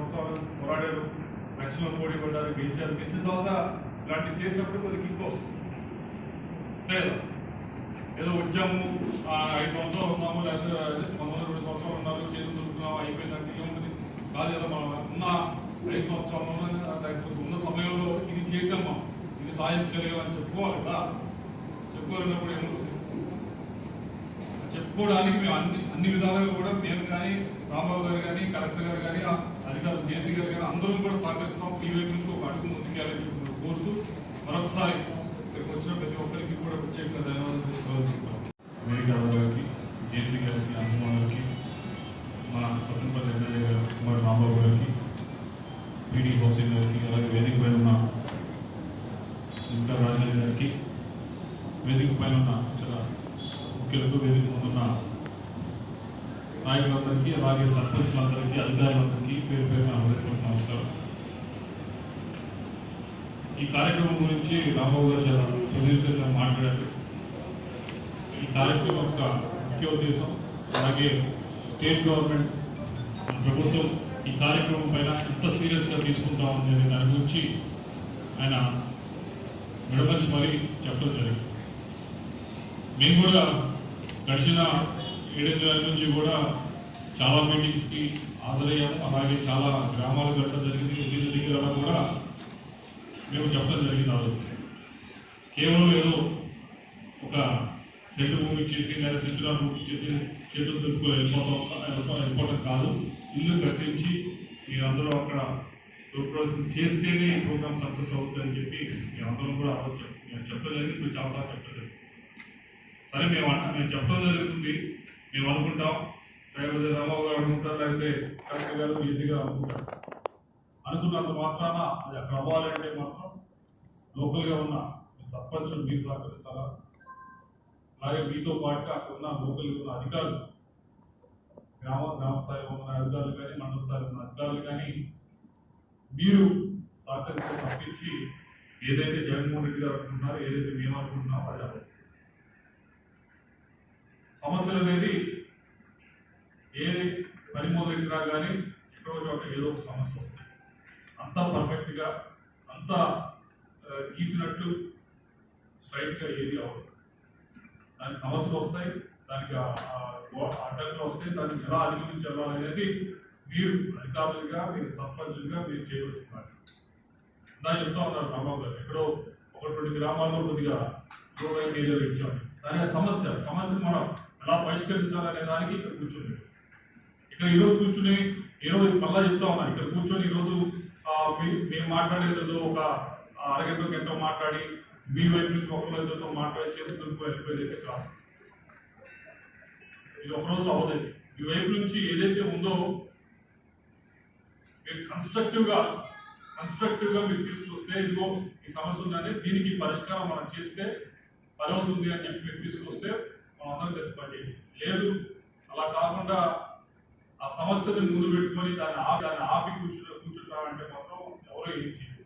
సంవత్సరాలు పోరాడారు. లక్షల్లో పోటీ పడ్డారు గెలిచారు. గెలిచిన తర్వాత ఇలాంటివి చేసినప్పుడు కొద్దిగా కిక్ వస్తుంది లేదు ఏదో వచ్చాము. ఐదు సంవత్సరాలు ఉన్నాము లేకపోతే పంతొమ్మిది రెండు సంవత్సరాలు ఉన్నారు చేతులు దొరుకుతున్నాము అయిపోయిందంటే ఏముంటుంది కాదు ఏదో మనం ఉన్న ఐదు సంవత్సరాలు లేకపోతే ఉన్న సమయంలో ఇది చేసాము ఇది సాధించగలిగామని చెప్పుకోవాలి కదా. చెప్పుకోలేనప్పుడు ఏముంటుంది చెప్పుకోవడానికి మేము అన్ని అన్ని విధాలుగా కూడా మేము కానీ రాంబాబు గారు కానీ కలెక్టర్ గారు కానీ అధికారులు జేసీ గారు కానీ అందరం కూడా సహకరిస్తాం. ఈ వైపు నుంచి ఒక అడుగు ముందుకెళ్ళని కోరుతూ మరొకసారి ఇక్కడికి వచ్చిన ప్రతి ఒక్కరికి కూడా ప్రత్యేకంగా ధన్యవాదాలు తెలుసుకోవాలి వేదిక గారికి జేసీ గారికి అన్నమ్మ గారికి మన స్వతంత్ర ఎమ్మెల్యే గారు కుమార్ రాంబాబు గారికి పీడీ హౌసింగ్ గారికి అలాగే వేదిక పైన ఉన్న ఇంకా రాజాజీ గారికి వేదిక పైన ఉన్న ఇతర ముఖ్యులకు వేదిక ముందున్న నాయకులందరికీ అలాగే సర్పంచ్లందరికీ అధికారులందరికీ పేరు పేరు అందరికీ నమస్కారం. ఈ కార్యక్రమం గురించి రాంబాబు గారు చాలా సుదీర్ఘంగా మాట్లాడారు. ఈ కార్యక్రమం యొక్క ముఖ్య ఉద్దేశం అలాగే స్టేట్ గవర్నమెంట్ ప్రభుత్వం ఈ కార్యక్రమం పైన ఎంత సీరియస్గా తీసుకుంటా ఉంది అనే దాని గురించి ఆయన విడమర్చి మరీ చెప్పడం జరిగింది. మేము కూడా గడిచిన ఏడెనిమిది నెలల నుంచి కూడా చాలా మీటింగ్స్కి హాజరయ్యాము. అలాగే చాలా గ్రామాలు గడపడం జరిగింది. వీళ్ళ దగ్గర కూడా మేము చెప్పడం జరిగింది ఆ రోజు. కేవలం ఏదో ఒక సెంటు భూమి ఇచ్చేసి లేదా సెంటున్నర భూమి ఇచ్చేసి చేతులు దుక్కులు వెళ్ళిపోతాం. వెళ్ళిపో- వెళ్ళిపోవటం కాదు. ఇల్లు కట్టించి మీరందరూ అక్కడ ప్రోగ్రామ్ చేస్తేనే ఈ ప్రోగ్రామ్ సక్సెస్ అవుతుందని చెప్పి మీరందరూ కూడా ఆలోచన రోజు చెప్ నేను చెప్పడం జరిగింది. మీరు చాలాసార్లు చెప్పడం సరే మేము అన్న మేము చెప్పడం జరుగుతుంది. మేము అనుకుంటాం. లేకపోతే రామారావు గారు ఉంటారు లేకపోతే కలెక్టర్ గారు బీసీ గారు అనుకుంటారు అనుకున్నంత మాత్రాన అది అక్కడ అవ్వాలంటే మాత్రం లోకల్గా ఉన్న మీ సర్పంచులు మీరు సహకరించాలా అలాగే మీతో పాటుగా అక్కడ ఉన్న లోకల్గా ఉన్న అధికారులు గ్రామ గ్రామ స్థాయిలో ఉన్న అధికారులు కానీ మండల స్థాయిలో ఉన్న అధికారులు కానీ మీరు సహకరిస్తే తప్పించి ఏదైతే జగన్మోహన్ రెడ్డి గారు అనుకుంటున్నారో ఏదైతే మేము అనుకుంటున్నామో అది సమస్యలు అనేది ఏ పని మొదలెట్టినా కానీ ఎక్కడో చోట ఏదో ఒక సమస్య వస్తుంది. అంత పర్ఫెక్ట్గా అంత గీసినట్టు స్ట్రైట్గా ఏది అవ్వదు దానికి సమస్యలు వస్తాయి దానికి అడ్డంకులు వస్తాయి దాన్ని ఎలా అధిగమించి వెళ్ళాలనేది మీరు అధికారులుగా మీరు సర్పంచులుగా మీరు చేయవలసిన పని. నా చెప్తా ఉన్నారు రాంబాబు గారు ఎక్కడో ఒకటి రెండు గ్రామాల్లో కొద్దిగా రూరల్ ఏరియాలో ఇచ్చాము దానికి ఆ సమస్య సమస్యను మనం ఎలా పరిష్కరించాలనే దానికి ఇక్కడ కూర్చుంటాం నేను ఈరోజు కూర్చుని ఈరోజు మళ్ళా చెప్తా ఉన్నాను ఇక్కడ కూర్చొని ఈరోజు మేము మాట్లాడేదో ఒక అరగంట గంట మాట్లాడి మీ వైపు నుంచి ఒకరిద్దరితో మాట్లాడి చేసి వెళ్ళిపోయేదైతే అయితే కాదు. ఇది ఒక రోజులో అవ్వలేదు మీ వైపు నుంచి ఏదైతే ఉందో మీరు కన్స్ట్రక్టివ్గా మీరు తీసుకొస్తే ఇదిగో ఈ సమస్య ఉందని దీనికి పరిష్కారం మనం చేస్తే పని అవుతుంది అని చెప్పి మీరు తీసుకొస్తే మనం అందరం కలిసి పనిచేయచ్చు. లేదు అలా కాకుండా సమస్యని ముందు పెట్టుకొని దాన్ని ఆపి దాన్ని ఆపి కూర్చుని కూర్చుంటామంటే మాత్రం ఎవరో ఏం చేయరు.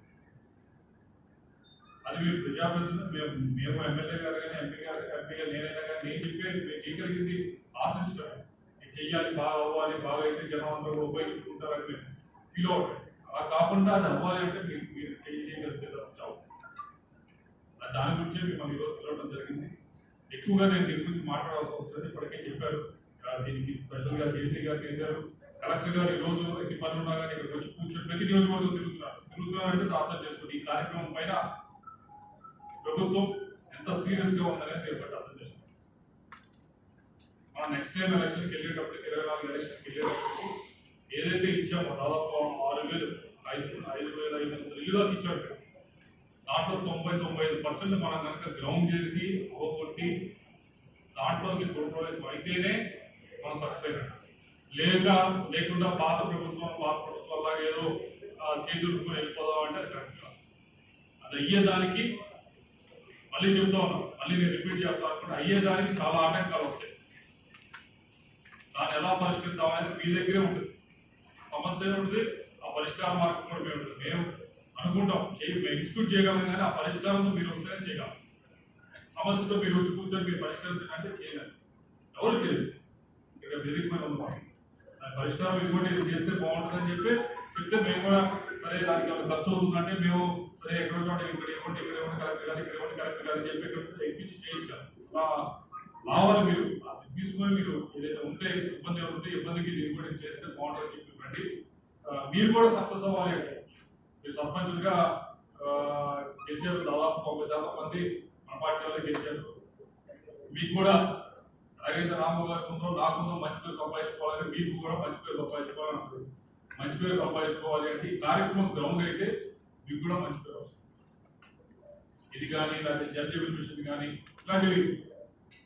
అది మీరు ప్రజాప్రతినిధులు మేము మేము ఎమ్మెల్యే గారు కానీ ఎంపీ గారు ఎంపీ గారు నేనైనా కానీ నేను చెప్పేది మేము చేయగలిగింది ఆశించడం ఇది చెయ్యాలి బాగా అవ్వాలి బాగా అయితే జనం అందరూ ఉపయోగించుకుంటారని మేము ఫీల్ అవుతాం. అలా కాకుండా అది అవ్వాలి అంటే మీరు మీరు చేయి చేయగలిగితే చావు అది దాని గురించే మిమ్మల్ని ఈరోజు పిలవడం జరిగింది. ఎక్కువగా నేను దీని గురించి మాట్లాడాల్సిన అవసరం లేదు. ఇప్పటికే చెప్పారు. ఆ, దీనికి స్పెషల్గా జేసీ గారు చేశారు. కలెక్టర్ గారు ఈ రోజు ఎన్ని పనులు ఉన్నా కానీ ఇక్కడికి వచ్చి కూర్చొని ప్రతి నియోజకవర్గం తిరుగుతున్నారు. తిరుగుతున్నారు అంటే అర్థం చేసుకోండి ఈ కార్యక్రమం పైన ప్రభుత్వం ఎంత సీరియస్గా ఉందనేది మీరు బట్టి అర్థం చేసుకోండి మనం నెక్స్ట్ టైం ఎలక్షన్కి వెళ్ళేటప్పటికి ఇరవై నాలుగు ఎలక్షన్కి వెళ్ళేటప్పటికి ఏదైతే ఇచ్చామో దాదాపు ఆరు వేలు ఐదు ఐదు వేల ఐదు వందల ఇల్లు దాకా ఇచ్చాడు దాంట్లో తొంభై తొంభై ఐదు పర్సెంట్ మనం కనుక గ్రౌండ్ చేసి అవగొట్టి దాంట్లోకి ప్రోగ్రెస్ అయితేనే మనం సక్సెస్ అయినట్టు. లేక లేకుండా పాత ప్రభుత్వం పాత ప్రభుత్వం లాగా ఏదో ఆ, వెళ్ళిపోదాం అంటే అది కరెక్ట్ కాదు. అది అయ్యేదానికి మళ్ళీ చెప్తా ఉన్నాం మళ్ళీ నేను రిపీట్ చేస్తా అనుకుంటే అయ్యేదానికి చాలా ఆటంకాలు వస్తాయి. దాన్ని ఎలా పరిష్కరిద్దాం అనేది మీ దగ్గరే ఉంటుంది. సమస్య ఉంటుంది ఆ పరిష్కార మార్గం కూడా మేము ఉంటుంది. మేము అనుకుంటాం చేయి మేము ఎగ్జిక్యూట్ చేయగలం కానీ ఆ పరిష్కారంతో మీరు వస్తేనే చేయగలం. సమస్యతో మీరు వచ్చి కూర్చొని మీరు పరిష్కరించాలంటే చేయలేదు ఎవరికి తెలియదు పరిష్కారం ఇదిగోటి ఇది చేస్తే బాగుంటుందని చెప్పి చెప్తే మేము కూడా సరే దానికి ఖర్చు అవుతుందంటే మేము సరే ఎక్కడ చోట ఇక్కడ ఇవ్వండి ఇక్కడ ఇవ్వండి కలెక్టర్ గారు ఇక్కడ ఇవ్వండి కలెక్టర్ గారు అని చెప్పి ఎక్కించి చేయొచ్చు కదా. రావాలి మీరు అది తీసుకొని మీరు ఏదైతే ఉంటే ఇబ్బంది ఉంటే ఇబ్బందికి దిగుబడి చేస్తే బాగుంటుందని చెప్పి ఇవ్వండి. మీరు కూడా సక్సెస్ అవ్వాలి అంటే మీరు సర్పంచులుగా గెలిచారు దాదాపు తొంభై శాతం మంది మన పార్టీ వాళ్ళు గెలిచారు. మీకు కూడా అలాగైతే రామబాబు గారికి ఉందో నాకుందో మంచి పేరు సంపాదించుకోవాలని మీకు కూడా మంచి పేరు సంపాదించుకోవాలని ఉంటుంది మంచి పేరు సంపాదించుకోవాలి అంటే ఈ కార్యక్రమం గ్రౌండ్ అయితే మీకు కూడా మంచి పేరు వస్తుంది. ఇది కానీ లేకపోతే జడ్జి మిషన్ కానీ ఇలాంటివి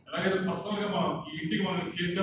ఎలాగైతే పర్సనల్గా మనం ఈ ఇంటికి మనం చేసే